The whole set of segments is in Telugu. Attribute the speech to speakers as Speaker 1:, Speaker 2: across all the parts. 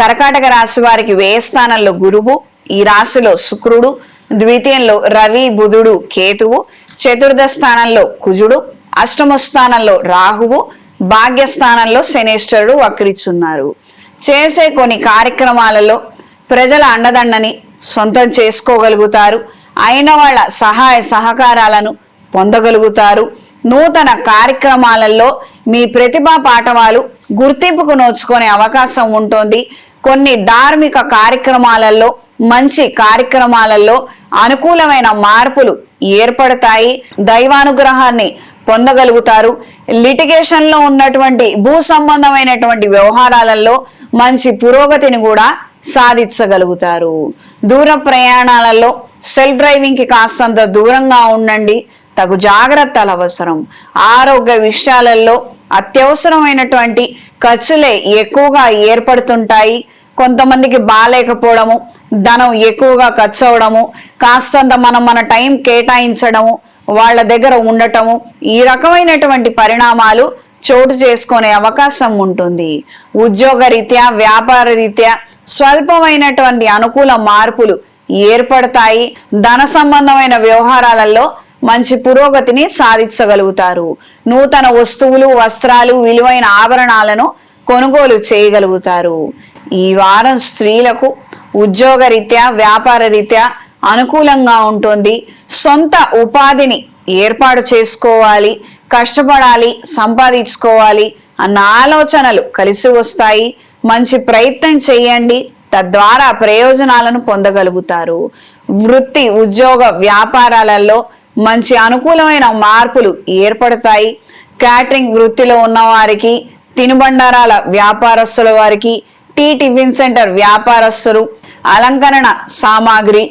Speaker 1: కర్కాటక రాశి వారికి వ్యయ స్థానంలో గురువు ఈ రాశిలో శుక్రుడు ద్వితీయంలో రవి బుధుడు కేతువు చతుర్థ స్థానంలో కుజుడు అష్టమ స్థానంలో రాహువు భాగ్యస్థానంలో శనేశ్వరుడు వక్రిచున్నారు. చేసే కొన్ని కార్యక్రమాలలో ప్రజల అండదండని సొంతం చేసుకోగలుగుతారు. అయిన వాళ్ళ సహాయ సహకారాలను పొందగలుగుతారు. నూతన కార్యక్రమాలలో మీ ప్రతిభా పాఠవాలు గుర్తింపుకు నోచుకునే అవకాశం ఉంటుంది. కొన్ని ధార్మిక కార్యక్రమాలలో మంచి కార్యక్రమాలలో అనుకూలమైన మార్పులు ఏర్పడతాయి. దైవానుగ్రహాన్ని పొందగలుగుతారు. లిటిగేషన్లో ఉన్నటువంటి భూ సంబంధమైనటువంటి వ్యవహారాలలో మంచి పురోగతిని కూడా సాధించగలుగుతారు. దూర ప్రయాణాలలో సెల్ఫ్ డ్రైవింగ్కి కాస్తంత దూరంగా ఉండండి. తగు జాగ్రత్తలు అవసరం. ఆరోగ్య విషయాలలో అత్యవసరమైనటువంటి ఖర్చులే ఎక్కువగా ఏర్పడుతుంటాయి. కొంతమందికి బాగాలేకపోవడము ధనం ఎక్కువగా ఖర్చు అవడము కాస్తంత మనం మన టైం కేటాయించడము వాళ్ళ దగ్గర ఉండటము ఈ రకమైనటువంటి పరిణామాలు చోటు చేసుకునే అవకాశం ఉంటుంది. ఉద్యోగ రీత్యా వ్యాపార రీత్యా స్వల్పమైనటువంటి అనుకూల మార్పులు ఏర్పడతాయి. ధన సంబంధమైన వ్యవహారాలలో మంచి పురోగతిని సాధించగలుగుతారు. నూతన వస్తువులు వస్త్రాలు విలువైన ఆభరణాలను కొనుగోలు చేయగలుగుతారు. ఈ వారం స్త్రీలకు ఉద్యోగ రీత్యా వ్యాపార రీత్యా అనుకూలంగా ఉంటుంది. సొంత ఉపాధిని ఏర్పాటు చేసుకోవాలి కష్టపడాలి సంపాదించుకోవాలి అన్న ఆలోచనలు కలిసి వస్తాయి. మంచి ప్రయత్నం చేయండి తద్వారా ప్రయోజనాలను పొందగలుగుతారు. వృత్తి ఉద్యోగ వ్యాపారాలలో మంచి అనుకూలమైన మార్పులు ఏర్పడతాయి. క్యాటరింగ్ వృత్తిలో ఉన్న వారికి తినుబండారాల వ్యాపారస్తుల వారికి టీ టిఫిన్ సెంటర్ వ్యాపారస్తులు అలంకరణ సామాగ్రి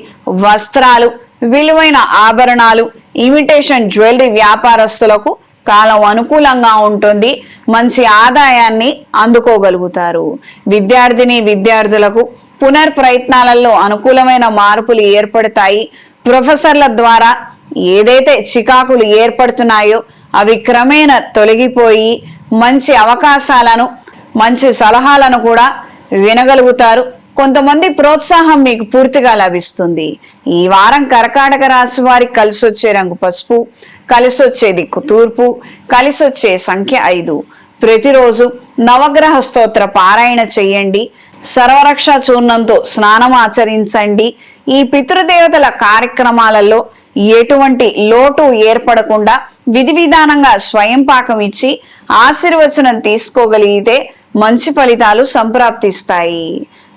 Speaker 1: వస్త్రాలు విలువైన ఆభరణాలు ఇమిటేషన్ జ్యువెలరీ వ్యాపారస్తులకు కాలం అనుకూలంగా ఉంటుంది. మంచి ఆదాయాన్ని అందుకోగలుగుతారు. విద్యార్థిని విద్యార్థులకు పునర్ ప్రయత్నాలలో అనుకూలమైన మార్పులు ఏర్పడతాయి. ప్రొఫెసర్ల ద్వారా ఏదైతే చికాకులు ఏర్పడుతున్నాయో అవి క్రమేణా తొలగిపోయి మంచి అవకాశాలను మంచి సలహాలను కూడా వినగలుగుతారు. కొంతమంది ప్రోత్సాహం మీకు పూర్తిగా లభిస్తుంది. ఈ వారం కర్కాటక రాశి వారికి కలిసి వచ్చే రంగు పసుపు కలిసి వచ్చే దిక్కు తూర్పు కలిసి వచ్చే సంఖ్య ఐదు. ప్రతిరోజు నవగ్రహ స్తోత్ర పారాయణ చేయండి సర్వరక్ష చూర్ణంతో స్నానం ఆచరించండి. ఈ పితృదేవతల కార్యక్రమాలలో ఎటువంటి లోటు ఏర్పడకుండా విధి విధానంగా స్వయం పాకం ఇచ్చి ఆశీర్వచనం తీసుకోగలిగితే మంచి ఫలితాలు సంప్రాప్తిస్తాయి.